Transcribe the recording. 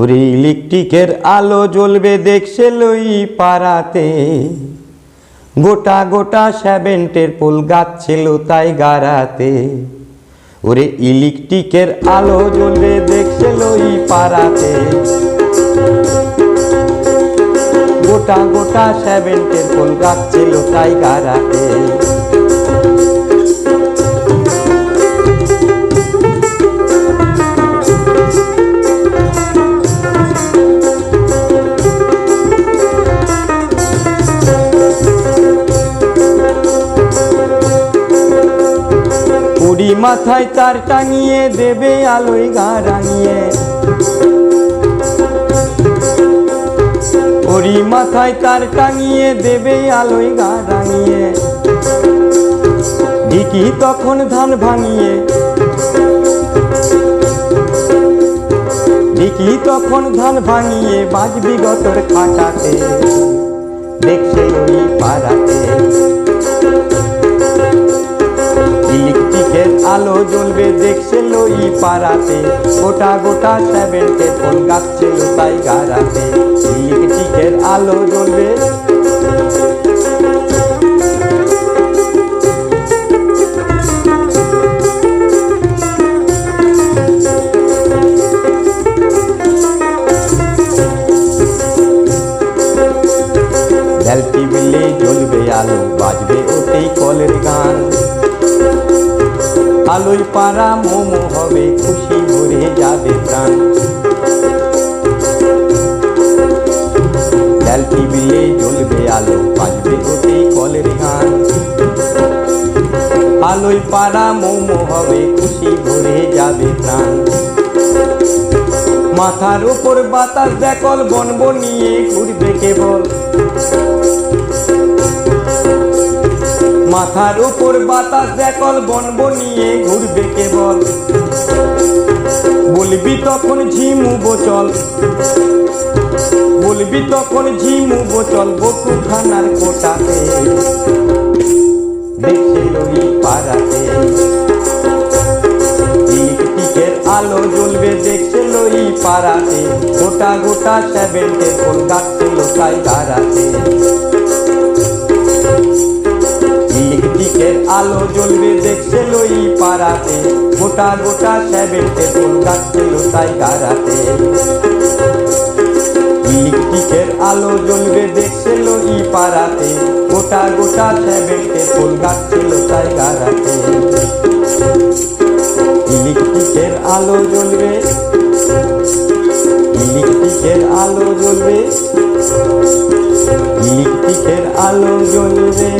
ওরে ইলেকট্রিকের আলো জ্বলবে দেখছে লই পাড়াতে। গোটা গোটা সেভেন্টের পোল গাছ ছিল তাই গাড়াতে। ওরে ইলেকট্রিকের আলো জ্বলবে দেখছে লই পাড়াতে। গোটা গোটা সেভেন্টের পোল গাছ ছিল তাই গাড়াতে। মাথায় তার টাঙিয়ে দেবে আলোয় গা রাঙিয়ে। কুড়ি মাথায় তার টাঙিয়ে দেবে আলোয় গা রাঙিয়ে। ঢিকি তখন ধান ভাঙিয়ে। ঢিকি তখন ধান ভাঙিয়ে বাজবি গতর খাটাতে। দেখছে ওই পাড়াতে। জ্বলবে দেখছে লই পাড়াতে। গোটা গোটা সেভেন্টে ফোন গাচ্ছে তাই গাড়াতে। ইলেকট্রিকের আলো জ্বলবে। জ্বলবে আলো, বাজবে ওতেই কলের গান। আলোয় পাড়া মোমো হবে, খুশি ভরে যাবে প্রাণ। ভ্যালটি বিলে জ্বলবে আলো, বাজবে ওতেই কলের গান। আলোয় পাড়া মোমো হবে, খুশি ভরে যাবে প্রাণ। মাথার উপর বাতাস দেখল বনব নিয়ে ঘুরবে কেবল। মাথার উপর বাতাস দেখল বনব নিয়ে ঘুরবে কেবল। বলবি তখন ঝিমু বচল। বলবি তখন ঝিমু বোচল বটু খানার কোটাতে। দেখছে লই পাড়াতে। আলো জ্বলবে, দেখছে লই পাড়াতে। গোটা গোটা সেভেন্টে কোন গাছছে লোকাই দাঁড়াতে। ইলেকট্রিকের আলো জ্বলবে দেখছে লই পাড়াতে, গোটা গোটা সেভেন্টে কোন গাছছে লোকাই গাড়াতে ইলেকট্রিকের আলো জ্বলবে দেখছে লই পাড়াতে, গোটা গোটা সেভেন্টে কোন গাছছে লোকাই গাড়াতে ইলেকট্রিকের আলো জ্বলবে ইলেকট্রিকের আলো জ্বলবে ইলেকট্রিকের আলো জ্বলবে।